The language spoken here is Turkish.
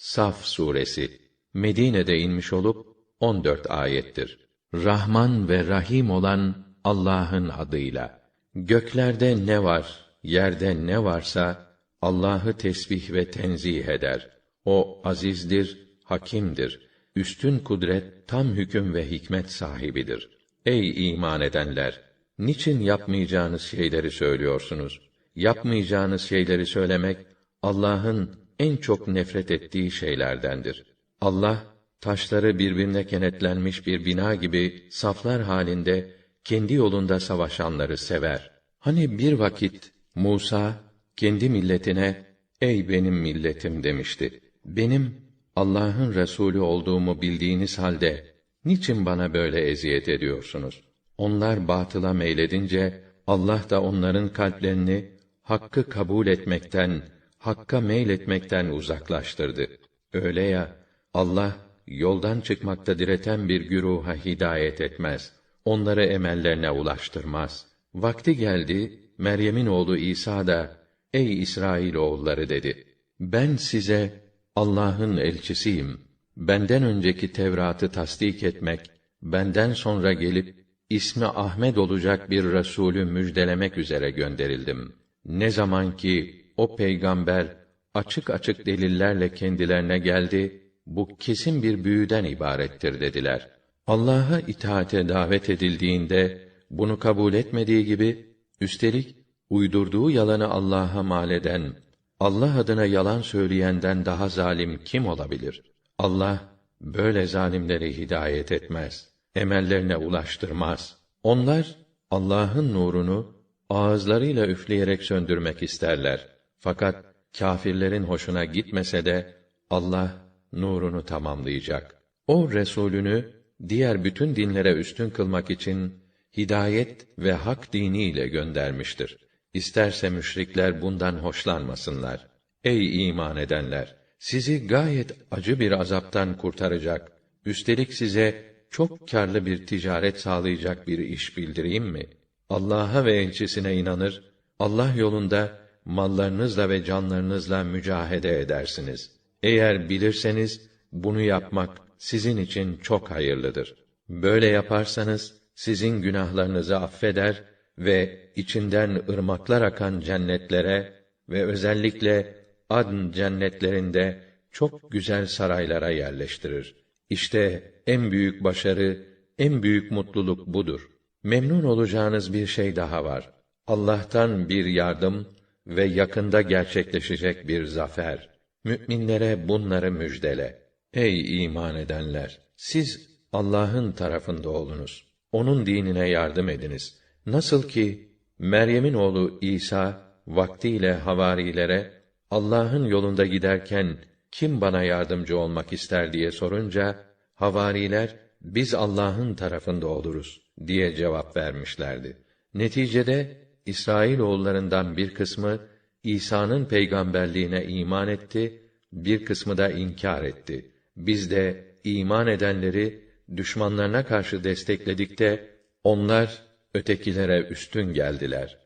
Saf suresi Medine'de inmiş olup 14 ayettir. Rahman ve Rahim olan Allah'ın adıyla. Göklerde ne var, yerde ne varsa Allah'ı tesbih ve tenzih eder. O azizdir, hakimdir. Üstün kudret, tam hüküm ve hikmet sahibidir. Ey iman edenler! Niçin yapmayacağınız şeyleri söylüyorsunuz? Yapmayacağınız şeyleri söylemek Allah'ın en çok nefret ettiği şeylerdendir. Allah taşları birbirine kenetlenmiş bir bina gibi saflar halinde kendi yolunda savaşanları sever. Hani bir vakit Musa kendi milletine ey benim milletim demişti. Benim Allah'ın Resulü olduğumu bildiğiniz halde niçin bana böyle eziyet ediyorsunuz? Onlar batıla meyledince Allah da onların kalplerini hakkı kabul etmekten, hakka meyletmekten uzaklaştırdı. Öyle ya Allah yoldan çıkmakta direten bir güruha hidayet etmez. Onları emellerine ulaştırmaz. Vakti geldi Meryem'in oğlu İsa da ey İsrail oğulları dedi. Ben size Allah'ın elçisiyim. Benden önceki Tevrat'ı tasdik etmek, benden sonra gelip ismi Ahmed olacak bir resulü müjdelemek üzere gönderildim. Ne zaman ki o peygamber açık açık delillerle kendilerine geldi, bu kesin bir büyüden ibarettir dediler. Allah'a itaate davet edildiğinde bunu kabul etmediği gibi üstelik uydurduğu yalanı Allah'a mal eden, Allah adına yalan söyleyenden daha zalim kim olabilir? Allah böyle zalimleri hidayet etmez, emellerine ulaştırmaz. Onlar Allah'ın nurunu ağızlarıyla üfleyerek söndürmek isterler. Fakat kâfirlerin hoşuna gitmese de Allah nurunu tamamlayacak. O Resulünü diğer bütün dinlere üstün kılmak için hidayet ve hak diniyle göndermiştir. İsterse müşrikler bundan hoşlanmasınlar. Ey iman edenler! Sizi gayet acı bir azaptan kurtaracak, üstelik size çok karlı bir ticaret sağlayacak bir iş bildireyim mi? Allah'a ve elçisine inanır, Allah yolunda mallarınızla ve canlarınızla mücahede edersiniz. Eğer bilirseniz bunu yapmak sizin için çok hayırlıdır. Böyle yaparsanız sizin günahlarınızı affeder ve içinden ırmaklar akan cennetlere ve özellikle adn cennetlerinde çok güzel saraylara yerleştirir. İşte en büyük başarı, en büyük mutluluk budur. Memnun olacağınız bir şey daha var. Allah'tan bir yardım ve yakında gerçekleşecek bir zafer. Müminlere bunları müjdele. Ey iman edenler! Siz Allah'ın tarafında olunuz. Onun dinine yardım ediniz. Nasıl ki Meryem'in oğlu İsa vaktiyle havarilere Allah'ın yolunda giderken kim bana yardımcı olmak ister diye sorunca havariler biz Allah'ın tarafında oluruz diye cevap vermişlerdi. Neticede İsrail oğullarından bir kısmı İsa'nın peygamberliğine iman etti, bir kısmı da inkar etti. Biz de iman edenleri düşmanlarına karşı destekledikte onlar ötekilere üstün geldiler.